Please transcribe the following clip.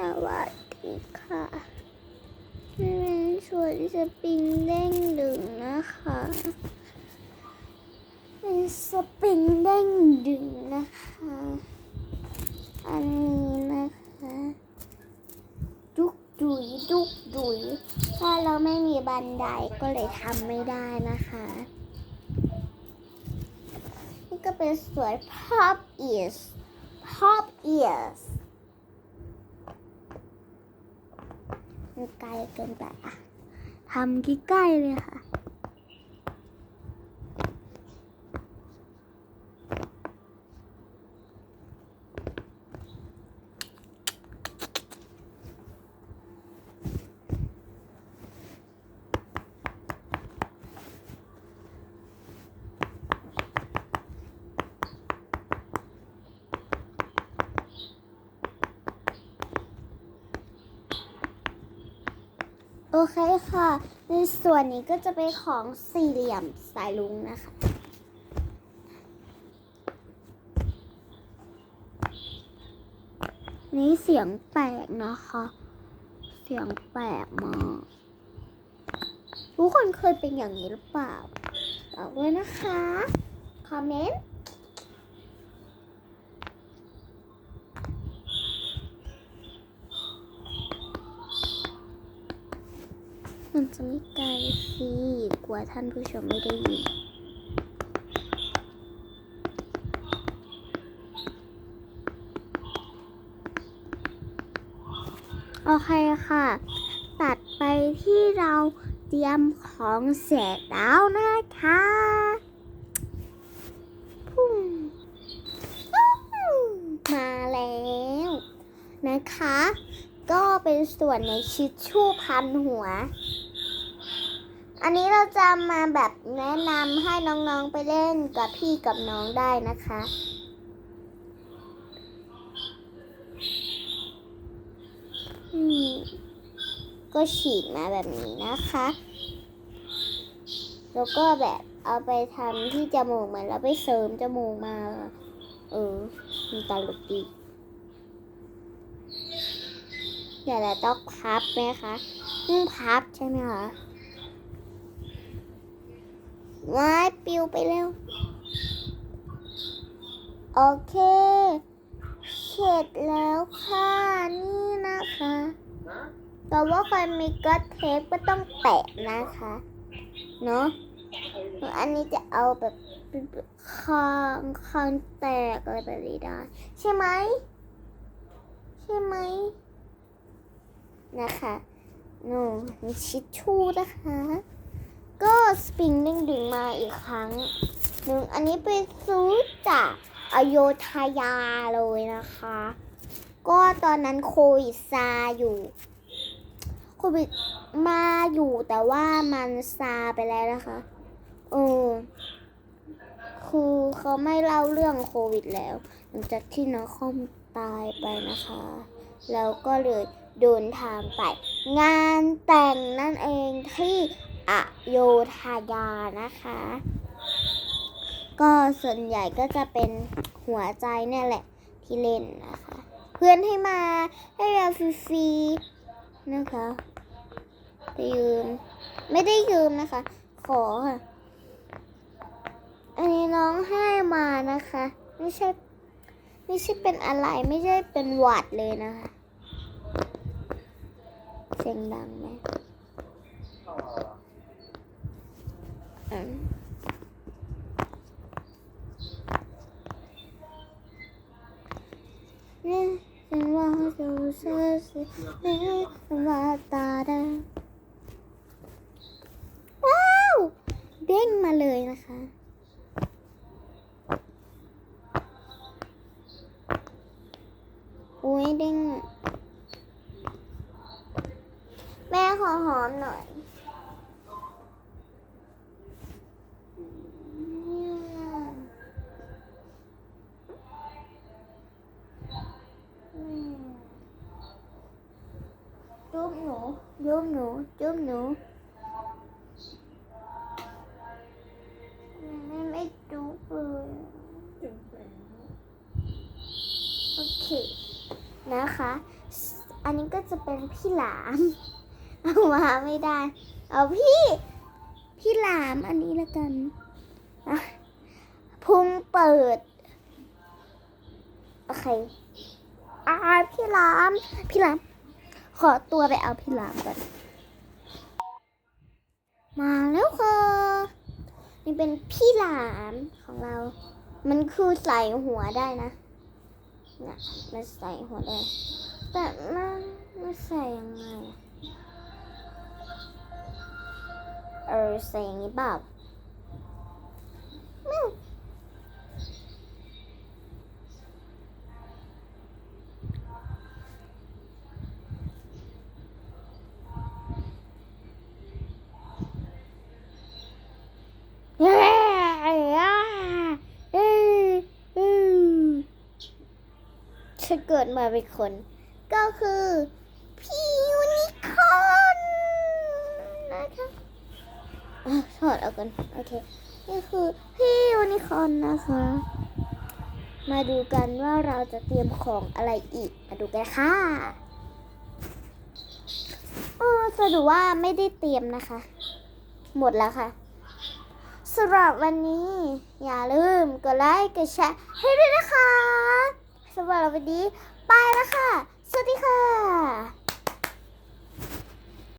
สวัสดีค่ะเป็นส่วนสปริงเด้งดึงนะคะ เป็นสปริงเด้งดึงนะคะ อันนี้นะคะดุกดุยดุกดุยถ้าเราไม่มีบันไดก็เลยทำไม่ได้นะคะ นี่ก็เป็นส่วน pop ears pop ears ไกลเกินไปอะทำใกล้ๆเลยค่ะ โอเคค่ะ ในส่วนนี้ก็จะเป็นของสี่เหลี่ยมสายลุงนะคะ นี่เสียงแปลกนะคะ เสียงแปลกมากทุกคนเคยเป็นอย่างนี้หรือเปล่าบอกด้วยนะคะ คอมเมนต์ จะไม่ไกลสิกลัวท่านผู้ชมไม่ได้ยินโอเคค่ะ ตัดไปที่เราเตรียมของเสร็จแล้วนะคะพุ่งมาแล้วนะคะ ก็เป็นส่วนในชิชชู่พันหัว อันนี้เราจะมาแบบแนะนำให้น้องๆไปเล่นกับพี่กับน้องได้นะคะอืมก็ฉีกมาแบบนี้นะคะ แล้วก็แบบเอาไปทำที่จมูกเหมือนเราไปเสริมจมูกมา เออมันตลกดีเดี๋ยวเราต้องพับไหมคะต้องพับใช่ไหมคะ ว้ายปิวไปเร็ว โอเคเสร็จแล้วค่ะนี่นะคะ แต่ว่าใครมีกัดเทปก็ต้องแปะนะคะ เนาะอันนี้จะเอาแบบคางคางแตกอะไรแบบนี้ได้ ใช่ไหม ใช่ไหม นะคะหนูมีชิชชู่นะคะ ก็สปริงดึงดึงมาอีกครั้งหนึ่งอันนี้ไปซื้อจากอโยธยาเลยนะคะ ก็ตอนนั้นโควิดซาอยู่โควิดมาอยู่แต่ว่ามันซาไปแล้วนะคะเออคือเขาไม่เล่าเรื่องโควิดแล้ว หลังจากที่น้องคอมตายไปนะคะ แล้วก็เลยเดินทางไป งานแต่งนั่นเองที่ อโยธยานะคะ ก็ส่วนใหญ่ก็จะเป็นหัวใจเนี่ยแหละที่เล่นนะคะ เพื่อนให้มาให้เราฟรีๆนะคะไปยืมไม่ได้ยืมนะคะ ขอค่ะอันนี้น้องให้มานะคะ ไม่ใช่ไม่ใช่เป็นอะไรไม่ใช่เป็นหวัดเลยนะคะ เสียงดังไหมอืมเนี่ยฉันว่าจะเสียสิเนี่ยว่าตาดาว้าว เด้งมาเลยนะคะอุ้ยเด้งแม่ขอหอมหน่อย จุ๊บ หนูจุ๊บหนูจุ๊บหนูไม่ไม่จุ๊บเลยโอเคนะคะ อันนี้ก็จะเป็นพี่หลามเอามาไม่ได้ เอาพี่ พี่หลามอันนี้ละกันนะพุงเปิด โอเคอ่าพี่หลาม พี่หลาม ขอตัวไปเอาพี่หลามก่อน มาแล้วค่ะนี่เป็นพี่หลามของเรา มันคือใส่หัวได้นะนี่ยมันใส่หัวได้ แต่มันมันใส่ยังไงอะเออ ใส่อย่างนี้เปล่าไม่เย้เย้เอ้ยเอ้ย ฉันเกิดมาเป็นคน ก็คือพี่ยูนิคอร์นนะคะถอดเอากันโอเค นี่คือพี่ยูนิคอร์นนะคะ มาดูกันว่าเราจะเตรียมของอะไรอีก มาดูกันค่ะเออสรุปว่าไม่ได้เตรียมนะคะ หมดแล้วค่ะสำหรับวันนี้ อย่าลืมกดไลค์กดแชร์ให้ด้วยนะคะ สำหรับวันนี้ไปแล้วค่ะ สวัสดีค่ะ